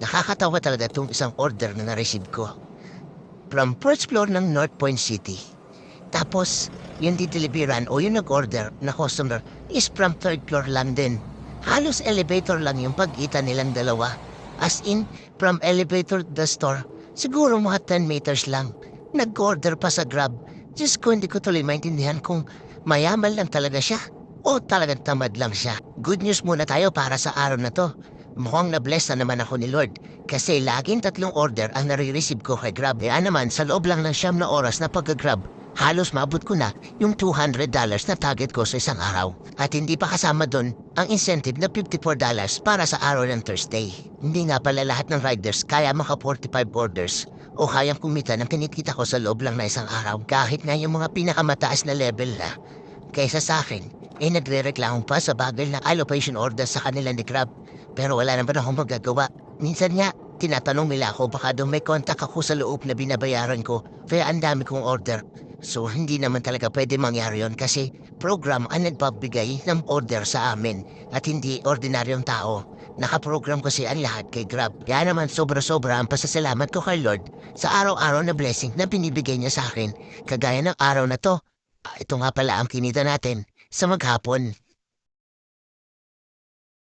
Nakakatawa talaga itong isang order na na-receive ko. From first floor ng North Point City. Tapos, yung dideliveran o yung nag-order na customer is from third floor lang din. Halos elevator lang yung pagkita nilang dalawa. As in, from elevator to the store, siguro mga 10 meters lang. Nag-order pa sa Grab. Diyos ko, hindi ko tuloy maintindihan kung mayaman lang talaga siya o talagang tamad lang siya. Good news muna tayo para sa araw na to. Mukhang na-bless na naman ako ni Lord kasi laging tatlong order ang nare-receive ko kay Grab. Kaya naman sa loob lang ng siyam na oras na pag-grab, halos mabot ko na yung $200 na target ko sa isang araw. At hindi pa kasama doon ang incentive na $54 para sa araw ng Thursday. Hindi nga pala lahat ng riders kaya maka 45 orders o kayang kumita ng kinikita ko sa loob lang na isang araw. Kahit nga yung mga pinakamataas na level na kaysa sa akin, eh nagre-reklamo pa sa bagay na allocation order sa kanila ni Grab. Pero wala naman akong magagawa. Minsan nga, tinatanong nila ako baka doon may contact ako sa loob na binabayaran ko. Kaya ang dami kong order. So hindi naman talaga pwede mangyari yon kasi program ang nagpabigay ng order sa amin at hindi ordinaryong tao. Nakaprogram kasi ang lahat kay Grab. Kaya naman sobra-sobra ang pasasalamat ko kay Lord sa araw-araw na blessing na binibigay niya sa akin. Kagaya ng araw na to, ah, ito nga pala ang kinita natin sa maghapon.